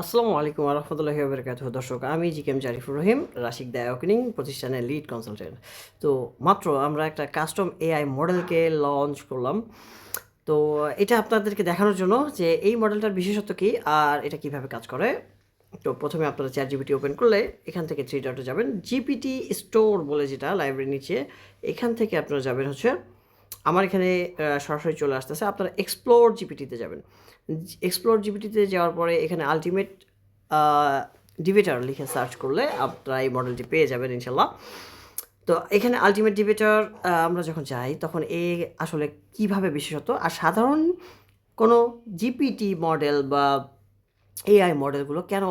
আসসালামু আলাইকুম রহমতুল্লাহি বরকাত দর্শক, আমি জিকেম জারিফুর রহিম, রাশিক দায়কিনিং প্রতিষ্ঠানের লিড কনসালটেন্ট তো মাত্র আমরা একটা কাস্টম এআই মডেলকে লঞ্চ করলাম। তো এটা আপনাদেরকে দেখানোর জন্য যে এই মডেলটার বিশেষত্ব কী আর এটা কীভাবে কাজ করে। তো প্রথমে আপনারা চ্যাট জিপিটি ওপেন করলে এখান থেকে থ্রি ডটে যাবেন। জিপিটি স্টোর বলে যেটা লাইব্রেরি নিচে, এখান থেকে আপনারা যাবেন হচ্ছে আমার এখানে সরাসরি চলে আসতেছে। আপনারা এক্সপ্লোর জিপিটিতে যাবেন। এক্সপ্লোর জিপিটিতে যাওয়ার পরে এখানে আলটিমেট ডিবেটার লিখে সার্চ করলে আপনারা এই মডেলটি পেয়ে যাবেন ইনশাল্লাহ। তো এখানে আলটিমেট ডিবেটার আমরা যখন যাই তখন এ আসলে কীভাবে বিশেষত, আর সাধারণ কোনো জিপিটি মডেল বা এআই মডেলগুলো কেন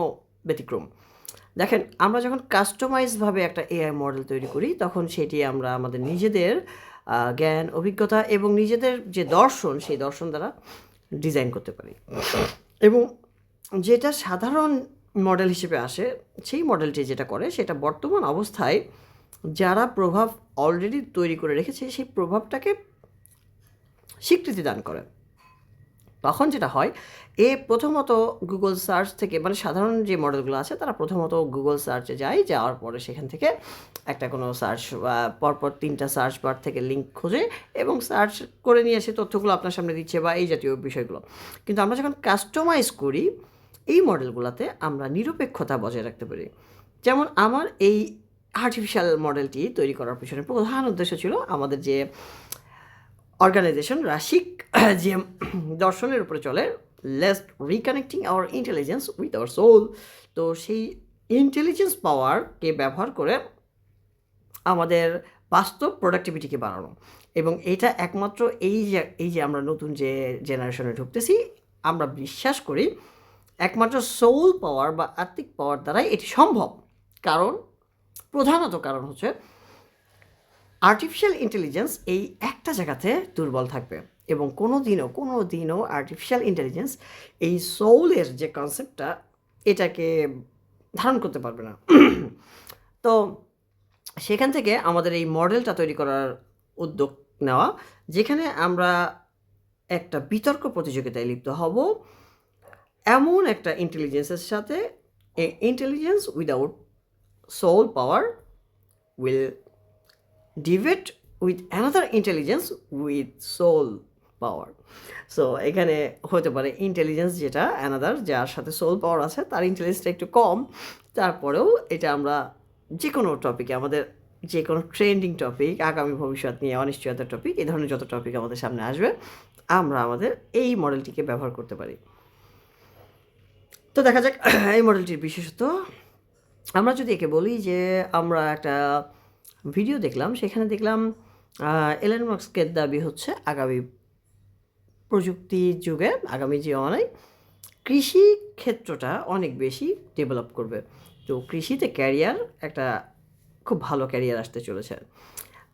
ব্যতিক্রম? দেখেন, আমরা যখন কাস্টমাইজভাবে একটা এআই মডেল তৈরি করি তখন সেটি আমরা আমাদের নিজেদের জ্ঞান, অভিজ্ঞতা এবং নিজেদের যে দর্শন, সেই দর্শন দ্বারা ডিজাইন করতে পারি। এবং যেটা সাধারণ মডেল হিসেবে আসে, সেই মডেলটি যেটা করে, সেটা বর্তমান অবস্থায় যারা প্রভাব অলরেডি তৈরি করে রেখেছে, সেই প্রভাবটাকে স্বীকৃতি দান করে। তখন যেটা হয়, এ প্রথমত গুগল সার্চ থেকে মানে সাধারণ যে মডেলগুলো আছে, তারা প্রথমত গুগল সার্চে যায়, যাওয়ার পরে সেখান থেকে একটা কোনো সার্চ পরপর তিনটা সার্চ বার থেকে লিঙ্ক খোঁজে এবং সার্চ করে নিয়ে এসে তথ্যগুলো আপনার সামনে দিচ্ছে বা এই জাতীয় বিষয়গুলো। কিন্তু আমরা যখন কাস্টমাইজ করি, এই মডেলগুলোতে আমরা নিরপেক্ষতা বজায় রাখতে পারি। যেমন আমার এই আর্টিফিশিয়াল মডেলটি তৈরি করার পিছনে প্রধান উদ্দেশ্য ছিল আমাদের যে অর্গানাইজেশন রাশিক যে দর্শনের উপরে চলে less reconnecting our intelligence with our soul তো সেই ইন্টেলিজেন্স পাওয়ারকে ব্যবহার করে আমাদের বাস্তব প্রোডাক্টিভিটিকে বাড়ানো। এবং এটা একমাত্র এই যে এই যে আমরা নতুন যে জেনারেশনে ঢুকতেছি, আমরা বিশ্বাস করি একমাত্র সোল পাওয়ার বা আত্মিক পাওয়ার দ্বারাই এটি সম্ভব। কারণ, প্রধানত কারণ হচ্ছে আর্টিফিশিয়াল ইন্টেলিজেন্স এই একটা জায়গাতে দুর্বল থাকবে এবং কোনো দিনও কোনো দিনও আর্টিফিশিয়াল ইন্টেলিজেন্স এই সোলের যে কনসেপ্টটা এটাকে ধারণ করতে পারবে না। তো সেখান থেকে আমাদের এই মডেলটা তৈরি করার উদ্যোগ নেওয়া, যেখানে আমরা একটা বিতর্ক প্রতিযোগিতায় লিপ্ত হব। এমন একটা ইন্টেলিজেন্সের সাথে a intelligence without soul power will debate with another intelligence with soul power so এখানে হতে পারে ইন্টেলিজেন্স যেটা অ্যানাদার যার সাথে সোল পাওয়ার আছে, তার ইন্টেলিজেন্সটা একটু কম। তারপরেও এটা আমরা যে কোনো টপিকে আমাদের যে কোনো ট্রেন্ডিং টপিক আগামী ভবিষ্যৎ নিয়ে অনিশ্চয়তার টপিক এই ধরনের যত টপিক আমাদের সামনে আসবে, আমরা আমাদের এই মডেলটিকে ব্যবহার করতে পারি। তো দেখা যাক, এই মডেলটির বিশেষত আমরা যদি একে বলি যে, আমরা একটা ভিডিও দেখলাম, সেখানে দেখলাম এলেন মার্কসকের দাবি হচ্ছে আগামী প্রযুক্তির যুগে, আগামী জীবনে কৃষি ক্ষেত্রটা অনেক বেশি ডেভেলপ করবে। তো কৃষিতে ক্যারিয়ার একটা খুব ভালো ক্যারিয়ার আসতে চলেছে।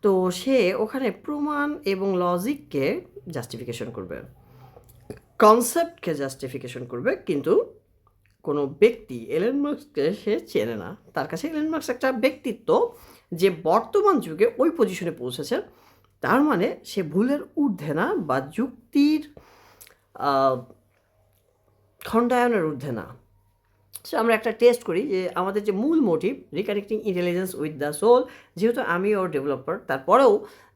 তো সে ওখানে প্রমাণ এবং লজিককে জাস্টিফিকেশন করবে। কনসেপ্টকে জাস্টিফিকেশন করবে, কিন্তু কোনো ব্যক্তি এলেন মার্কসকে সে চেনে না। তার কাছে এলেন মার্কস একটা ব্যক্তিত্ব যে বর্তমান যুগে ওই পজিশনে পৌঁছেছে, তার মানে সে ভুলের ঊর্ধ্বে না বা যুক্তির খণ্ডায়নের ঊর্ধ্বে না। সো আমরা একটা টেস্ট করি যে আমাদের যে মূল motive reconnecting intelligence with the soul যেহেতু আমি ওর ডেভেলপার তারপরেও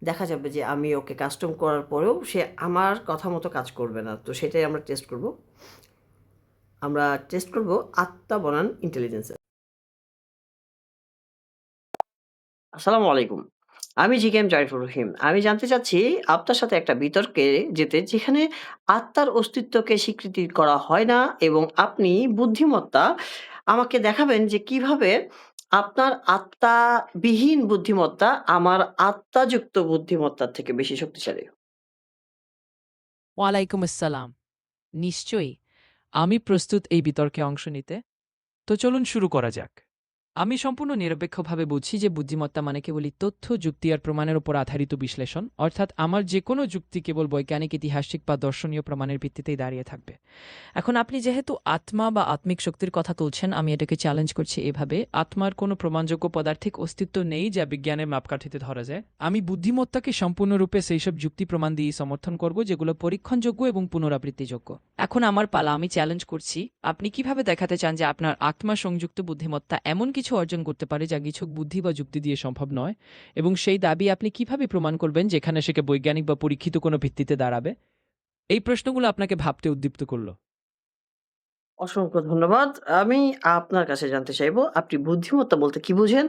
দেখা যাবে যে আমি ওকে কাস্টম করার পরেও সে আমার কথা মতো কাজ করবে না। তো সেটাই আমরা টেস্ট করব। আমরা টেস্ট করব আত্মা বনান ইন্টেলিজেন্সে আসসালামু আলাইকুম। আমি জি কে এম জারিফুর রহিম। আমি জানতে চাচ্ছি, আপনার সাথে একটা বিতর্কে যেতে, যেখানে আত্মার অস্তিত্বকে স্বীকৃতি করা হয় না এবং আপনি বুদ্ধিমত্তা, আমাকে দেখাবেন যে কীভাবে আপনার আত্মাবিহীন বুদ্ধিমত্তা আমার আত্মাযুক্ত বুদ্ধিমত্তার থেকে বেশি শক্তিশালী। ওয়ালাইকুম আসসালাম। নিশ্চয়ই, আমি প্রস্তুত এই বিতর্কে অংশ নিতে। তো চলুন শুরু করা যাক। আমি সম্পূর্ণ নিরপেক্ষভাবে বুঝি যে বুদ্ধিমত্তা মানে কেবলই তথ্য, যুক্তি আর প্রমাণের উপর আধারিত বিশ্লেষণ, অর্থাৎ আমার যে কোনো যুক্তি কেবল বৈজ্ঞানিক, ইতিহাসিক বা দর্শনীয় প্রমাণের ভিত্তিতেই দাঁড়িয়ে থাকবে। এখন আপনি যেহেতু আত্মা বা আত্মিক শক্তির কথা তুলছেন, আমি এটাকে চ্যালেঞ্জ করছি এভাবে। আত্মার কোনো প্রমাণযোগ্য পদার্থিক অস্তিত্ব নেই যা বিজ্ঞানের মাপকাঠিতে ধরা যায়। আমি বুদ্ধিমত্তাকে সম্পূর্ণরূপে সেই সব যুক্তি প্রমাণ দিয়ে সমর্থন করব, যেগুলো পরীক্ষণযোগ্য এবং পুনরাবৃত্তিযোগ্য। এখন আমার পালা আমি চ্যালেঞ্জ করছি। আপনি কীভাবে দেখাতে চান যে আপনার আত্মা সংযুক্ত বুদ্ধিমত্তা এমন কিছু অর্জন করতে পারে যা কিছু বুদ্ধি বা যুক্তি দিয়ে সম্ভব নয় এবং সেই দাবি আপনি কীভাবে প্রমাণ করবেন যেখানে সেকে বৈজ্ঞানিক বা পরীক্ষিত কোনো ভিত্তিতে দাঁড়াবে এই প্রশ্নগুলো আপনাকে ভাবতে উদ্দীপ্ত করল অসংখ্য ধন্যবাদ। আমি আপনার কাছে জানতে চাইব আপনি বুদ্ধিমত্তা বলতে কি বুঝেন?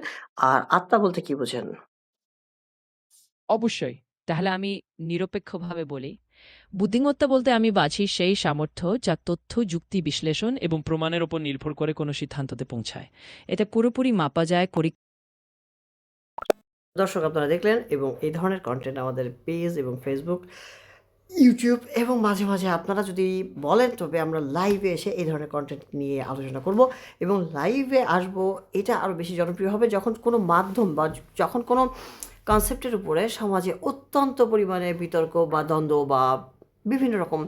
আর আত্মা বলতে কি বুঝেন? অবশ্যই তাহলে আমি নিরপেক্ষভাবে বলি বুদ্ধিমত্তা বলতে আমি বাছি সেই সামর্থ্য যা তথ্য যুক্তি বিশ্লেষণ এবং প্রমাণের উপর নির্ভর করে কোনো সিদ্ধান্ততে পৌঁছায়। এটা পুরোপুরি মাপা যায় করি দর্শক আপনারা দেখলেন এবং এই ধরনের কন্টেন্ট আমাদের পেজ এবং ফেসবুক, ইউটিউব এবং মাঝে, মাঝে আপনারা যদি বলেন তবে আমরা লাইভে এসে এই ধরনের কন্টেন্ট নিয়ে আলোচনা করব এবং লাইভে আসব এটা আরও বেশি জনপ্রিয় হবে যখন কোনো মাধ্যম বা যখন কোনো কনসেপ্টের উপরে সমাজে অত্যন্ত পরিমাণে বিতর্ক বা দ্বন্দ্ব বা বিভিন্ন রকম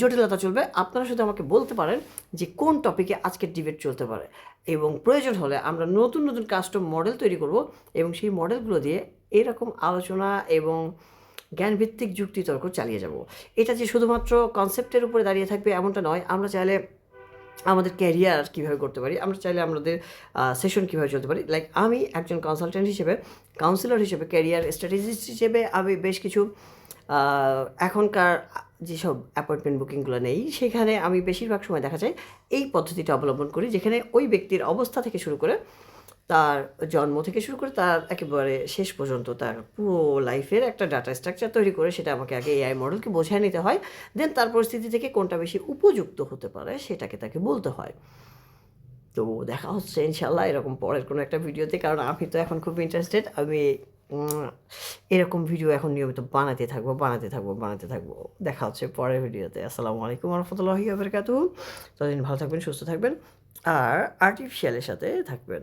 জটিলতা চলবে। আপনারা শুধু আমাকে বলতে পারেন যে কোন টপিকে আজকের ডিবেট চলতে পারে এবং প্রয়োজন হলে আমরা নতুন, নতুন কাস্টম মডেল তৈরি করব এবং সেই মডেলগুলো দিয়ে এরকম আলোচনা এবং জ্ঞানভিত্তিক যুক্তিতর্ক চালিয়ে যাব। এটা যে শুধুমাত্র কনসেপ্টের উপরে দাঁড়িয়ে থাকবে এমনটা নয়। আমরা চাইলে আমাদের ক্যারিয়ার কীভাবে করতে পারি, আমরা চাইলে আমাদের সেশন কীভাবে চলতে পারি। লাইক আমি একজন কনসালটেন্ট হিসেবে, কাউন্সিলর হিসেবে, ক্যারিয়ার স্ট্র্যাটেজিস্ট হিসেবে আমি বেশ কিছু এখনকার যেসব অ্যাপয়েন্টমেন্ট বুকিংগুলো নেই, সেখানে আমি বেশিরভাগ সময় দেখা যায় এই পদ্ধতিটা অবলম্বন করি যেখানে ওই ব্যক্তির অবস্থা থেকে শুরু করে, তার জন্ম থেকে শুরু করে তার একেবারে শেষ পর্যন্ত তার পুরো লাইফের একটা ডাটা স্ট্রাকচার তৈরি করে সেটা আমাকে আগে এআই মডেলকে বোঝায় নিতে হয়। দেন তার পরিস্থিতি থেকে কোনটা বেশি উপযুক্ত হতে পারে সেটাকে তাকে বলতে হয়। তো দেখা হচ্ছে ইনশাল্লাহ এরকম পরের কোনো একটা ভিডিওতে। কারণ আমি তো এখন খুব ইন্টারেস্টেড। আমি এরকম ভিডিও এখন নিয়মিত বানাতে থাকব, বানাতে থাকব, বানাতে থাকব। দেখা হচ্ছে পরের ভিডিওতে। আসসালামু আলাইকুম রাহমাতুল্লাহি ওয়া বারাকাতুহু। ততদিন ভালো থাকবেন, সুস্থ থাকবেন আর আর্টিফিশিয়ালের সাথে থাকবেন।